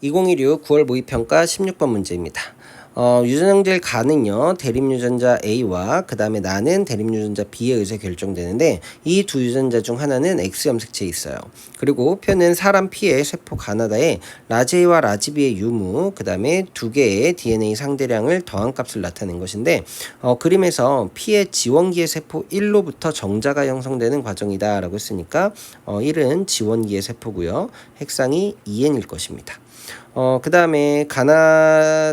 2016 9월 모의평가 16번 문제입니다. 어, 유전형질 가는요, 대립유전자 A와 그 다음에 나는 대립유전자 B에 의해서 결정되는데, 이 두 유전자 중 하나는 X 염색체에 있어요. 그리고 표는 사람 피의 세포 가나다에 라지 A와 라지 B의 유무, 그 다음에 두 개의 DNA 상대량을 더한 값을 나타낸 것인데, 어, 그림에서 피의 지원기의 세포 1로부터 정자가 형성되는 과정이다라고 했으니까, 어, 1은 지원기의 세포고요. 핵상이 2n일 것입니다. 어, 그 다음에 가나다라고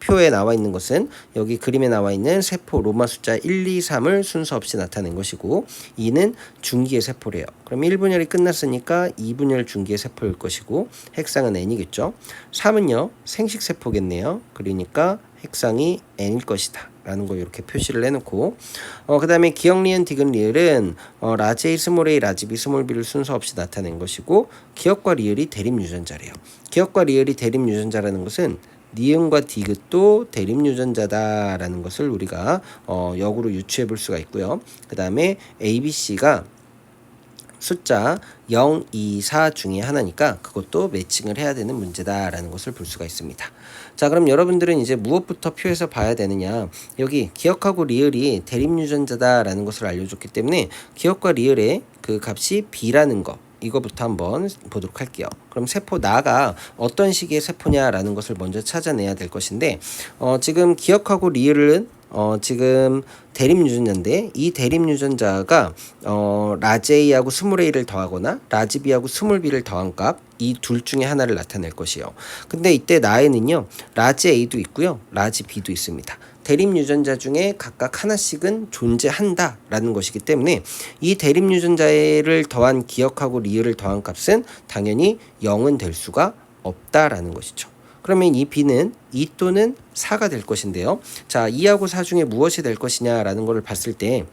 표에 나와 있는 것은 여기 그림에 나와 있는 세포 로마 숫자 1, 2, 3을 순서 없이 나타낸 것이고 2는 중기의 세포래요. 그럼 1분열이 끝났으니까 2분열 중기의 세포일 것이고 핵상은 n이겠죠. 3은요 생식 세포겠네요. 그러니까 핵상이 n일 것이다. 라는 거 이렇게 표시를 해놓고 어, 그 다음에 기억 리은 디귿 리을은 어, 라지 A 스몰 A 라지 B 스몰 B를 순서 없이 나타낸 것이고 기억과 리을이 대립 유전자래요. 기억과 리을이 대립 유전자라는 것은 니은과 디귿도 대립 유전자다라는 것을 우리가 어, 역으로 유추해 볼 수가 있고요. 그 다음에 A, B, C가 숫자 0, 2, 4 중에 하나니까 그것도 매칭을 해야 되는 문제다라는 것을 볼 수가 있습니다. 자, 그럼 여러분들은 이제 무엇부터 표에서 봐야 되느냐? 여기 기억하고 리을이 대립 유전자다라는 것을 알려줬기 때문에 기억과 리을의 그 값이 b라는 거 이거부터 한번 보도록 할게요. 그럼 세포 나가 어떤 시기의 세포냐라는 것을 먼저 찾아내야 될 것인데 어, 지금 기억하고 리을은 어, 지금 대립 유전자인데 이 대립 유전자가 어, 라지 A하고 스몰 A를 더하거나 라지 B하고 스몰 B를 더한 값 이 둘 중에 하나를 나타낼 것이요. 근데 이때 나에는요 라지 A도 있고요 라지 B도 있습니다. 대립 유전자 중에 각각 하나씩은 존재한다라는 것이기 때문에 이 대립 유전자를 더한 기억하고 리을을 더한 값은 당연히 0은 될 수가 없다라는 것이죠. 그러면 이 b는 2 또는 4가 될 것인데요. 자, 2하고 4 중에 무엇이 될 것이냐라는 것을 봤을 때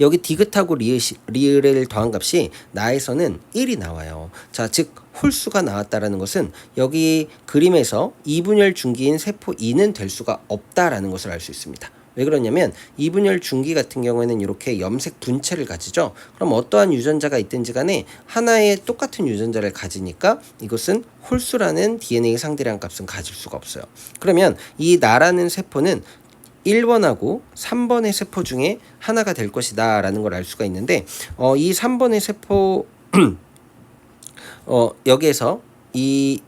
여기 디귿하고 리을, 을 더한 값이 나에서는 1이 나와요. 자, 즉 홀수가 나왔다라는 것은 여기 그림에서 이분열 중기인 세포 2는 될 수가 없다라는 것을 알 수 있습니다. 왜 그러냐면 이분열 중기 같은 경우에는 이렇게 염색 분체를 가지죠. 그럼 어떠한 유전자가 있든지 간에 하나의 똑같은 유전자를 가지니까 이것은 홀수라는 DNA 상대량 값은 가질 수가 없어요. 그러면 이 나라는 세포는 1번하고 3번의 세포 중에 하나가 될 것이다 라는 걸 알 수가 있는데 어, 이 3번의 세포 어, 여기에서 이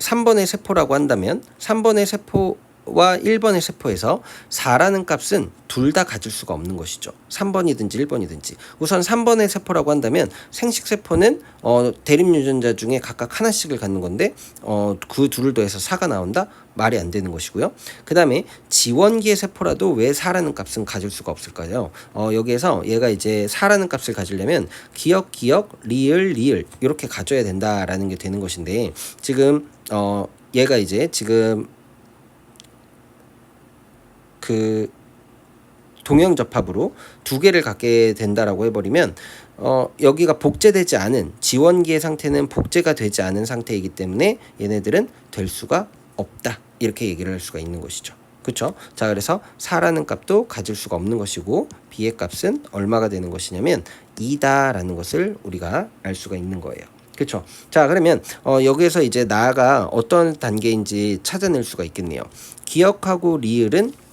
3번의 세포라고 한다면 3번의 세포 와 1번의 세포에서 4라는 값은 둘 다 가질 수가 없는 것이죠. 3번이든지 1번이든지. 우선 3번의 세포라고 한다면 생식 세포는 어, 대립 유전자 중에 각각 하나씩을 갖는 건데 어, 그 둘을 더해서 4가 나온다? 말이 안 되는 것이고요. 그 다음에 지원기의 세포라도 왜 4라는 값은 가질 수가 없을까요? 어, 여기에서 얘가 이제 4라는 값을 가지려면 기억, 기억, 리을, 리을 이렇게 가져야 된다라는 게 되는 것인데 지금 어, 얘가 이제 지금 그 동형 접합으로 두 개를 갖게 된다라고 해버리면 어, 여기가 복제되지 않은 지원기의 상태는 복제가 되지 않은 상태이기 때문에 얘네들은 될 수가 없다 이렇게 얘기를 할 수가 있는 것이죠. 그렇죠? 자 그래서 4라는 값도 가질 수가 없는 것이고 b의 값은 얼마가 되는 것이냐면 2다라는 것을 우리가 알 수가 있는 거예요. 그렇죠? 자 그러면 어, 여기에서 이제 나가 어떤 단계인지 찾아낼 수가 있겠네요. 기억하고 리을은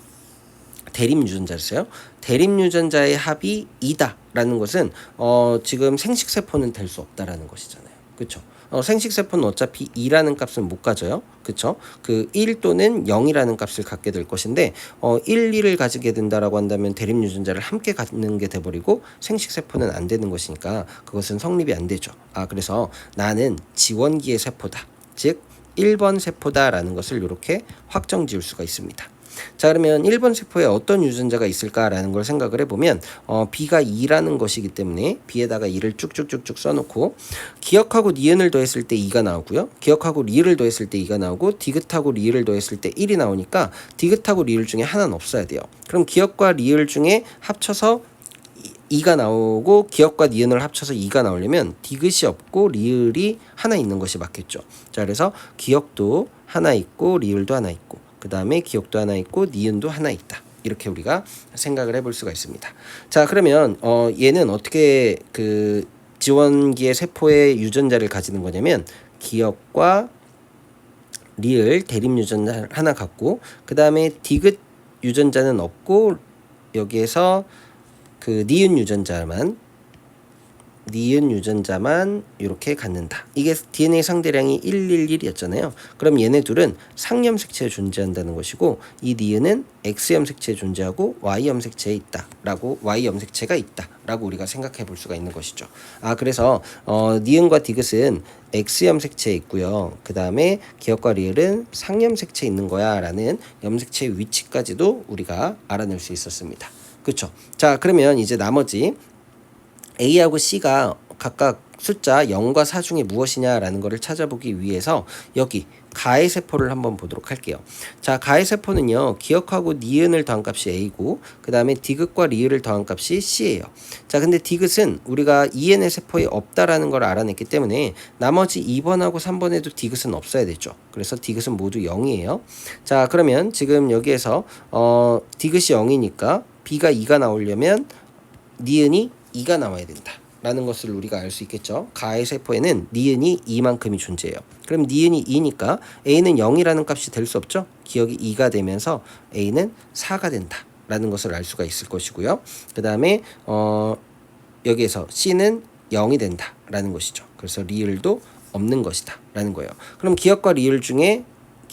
대립 유전자였어요. 대립 유전자의 합이 2다라는 것은 어, 지금 생식 세포는 될 수 없다라는 것이잖아요. 그렇죠? 어, 생식 세포는 어차피 2라는 값을 못 가져요. 그쵸? 그 1 또는 0이라는 값을 갖게 될 것인데, 어, 1, 2를 가지게 된다라고 한다면 대립 유전자를 함께 갖는 게 돼버리고 생식 세포는 안 되는 것이니까 그것은 성립이 안 되죠. 아, 그래서 나는 지원기의 세포다. 즉, 1번 세포다라는 것을 이렇게 확정 지을 수가 있습니다. 자 그러면 1번 세포에 어떤 유전자가 있을까라는 걸 생각을 해보면 어, B가 2라는 것이기 때문에 B에다가 2를 쭉쭉쭉쭉 써놓고 기억하고 니은을 더했을 때 2가 나오고요. 기억하고 리을을 더했을 때 2가 나오고 디귿하고 리을을 더했을 때 1이 나오니까 디귿하고 리을 중에 하나는 없어야 돼요. 그럼 기억과 리을 중에 합쳐서 2가 나오고 기억과 니은을 합쳐서 2가 나오려면 디귿이 없고 리을이 하나 있는 것이 맞겠죠. 자 그래서 기억도 하나 있고 리을도 하나 있고 그 다음에 기억도 하나 있고 니은도 하나 있다. 이렇게 우리가 생각을 해볼 수가 있습니다. 자 그러면 어, 얘는 어떻게 그 지원기의 세포의 유전자를 가지는 거냐면 기억과 리을 대립 유전자 하나 갖고 그 다음에 디귿 유전자는 없고 여기에서 그 니은 유전자만 니은 유전자만 이렇게 갖는다. 이게 DNA 상대량이 111이었잖아요. 그럼 얘네 둘은 상염 색체에 존재한다는 것이고 이 니은은 X염 색체에 존재하고 Y염 색체에 있다라고 Y염 색체가 있다라고 우리가 생각해 볼 수가 있는 것이죠. 아 그래서 어, 니은과 디귿은 X염 색체에 있고요. 그 다음에 기억과 리을은 상염 색체에 있는 거야라는 염색체의 위치까지도 우리가 알아낼 수 있었습니다. 그렇죠. 자 그러면 이제 나머지 A하고 C가 각각 숫자 0과 4 중에 무엇이냐라는 것을 찾아보기 위해서 여기 가의 세포를 한번 보도록 할게요. 자, 가의 세포는요. 기억하고 니은을 더한 값이 A고 그다음에 디귿과 리을을 더한 값이 C예요. 자, 근데 디귿은 우리가 EN의 세포에 없다라는 걸 알아냈기 때문에 나머지 2번하고 3번에도 디귿은 없어야 되죠. 그래서 디귿은 모두 0이에요. 자, 그러면 지금 여기에서 어 디귿이 0이니까 B가 2가 나오려면 니은이 2가 나와야 된다. 라는 것을 우리가 알 수 있겠죠. 가의 세포에는 니은이 2만큼이 존재해요. 그럼 니은이 2니까 A는 0이라는 값이 될 수 없죠. 기억이 2가 되면서 A는 4가 된다. 라는 것을 알 수가 있을 것이고요. 그 다음에 어, 여기에서 C는 0이 된다. 라는 것이죠. 그래서 리을도 없는 것이다. 라는 거예요. 그럼 기억과 리을 중에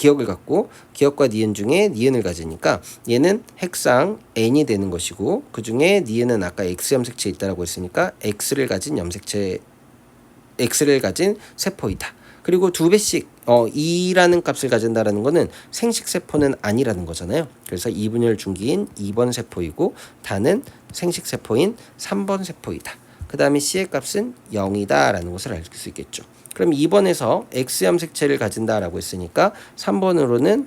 기억을 갖고 기억과 니은 중에 니은을 가지니까 얘는 핵상 n이 되는 것이고 그 중에 니은은 아까 x 염색체 있다라고 했으니까 x를 가진 염색체 x를 가진 세포이다. 그리고 두 배씩 어 2라는 값을 가진다라는 거는 생식 세포는 아니라는 거잖아요. 그래서 2분열 중기인 2번 세포이고 다는 생식 세포인 3번 세포이다. 그 다음에 C의 값은 0이다라는 것을 알 수 있겠죠. 그럼 2번에서 X 염색체를 가진다라고 했으니까 3번으로는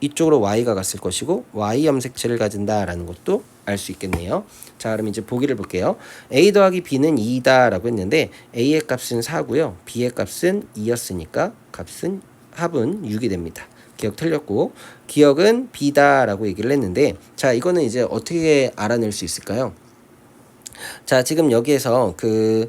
이쪽으로 Y가 갔을 것이고 Y 염색체를 가진다라는 것도 알 수 있겠네요. 자, 그럼 이제 보기를 볼게요. A 더하기 B는 2다라고 했는데 A의 값은 4고요. B의 값은 2였으니까 값은 합은 6이 됩니다. 기억 틀렸고 기억은 B다라고 얘기를 했는데 자, 이거는 이제 어떻게 알아낼 수 있을까요? 자, 지금 여기에서 그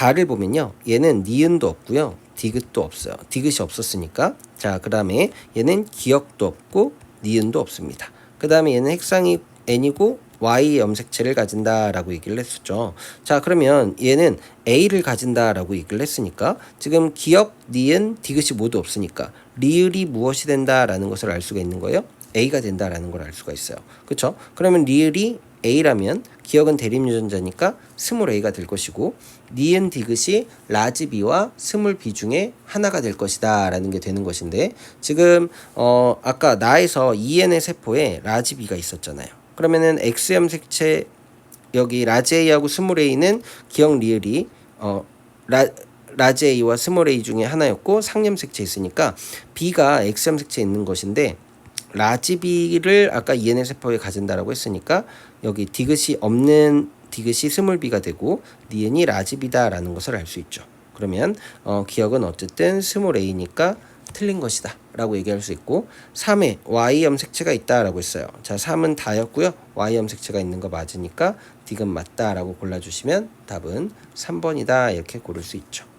다를 보면요. 얘는 니은도 없고요. 디귿도 없어요. 디귿이 없었으니까. 자, 그 다음에 얘는 기억도 없고 니은도 없습니다. 그 다음에 얘는 핵상이 n이고 y 염색체를 가진다라고 얘기를 했었죠. 자, 그러면 얘는 a를 가진다라고 얘기를 했으니까 지금 기억, 니은, 디귿이 모두 없으니까 리을이 무엇이 된다라는 것을 알 수가 있는 거예요. a가 된다라는 걸 알 수가 있어요. 그렇죠? 그러면 리을이 a라면 기억은 대립 유전자니까 스몰 a가 될 것이고 니은 디귿이 라지 b와 스몰 b 중에 하나가 될 것이다 라는 게 되는 것인데 지금 어 아까 나에서 EN의 세포에 라지 b가 있었잖아요. 그러면은 X 염색체 여기 라지 A하고 스몰 A는 기억 리을이 어 라, 라지 A와 스몰 A 중에 하나였고 상염색체 있으니까 B가 X 염색체 있는 것인데 라지 B를 아까 EN의 세포에 가진다라고 했으니까 여기 디귿이 없는 디귿이 스몰 B가 되고 니은이 라지 B다라는 것을 알 수 있죠. 그러면 어, 기억은 어쨌든 스몰 A니까 틀린 것이다 라고 얘기할 수 있고 3에 Y 염색체가 있다 라고 했어요. 자 3은 다였고요. Y 염색체가 있는 거 맞으니까 디귿 맞다 라고 골라주시면 답은 3번이다 이렇게 고를 수 있죠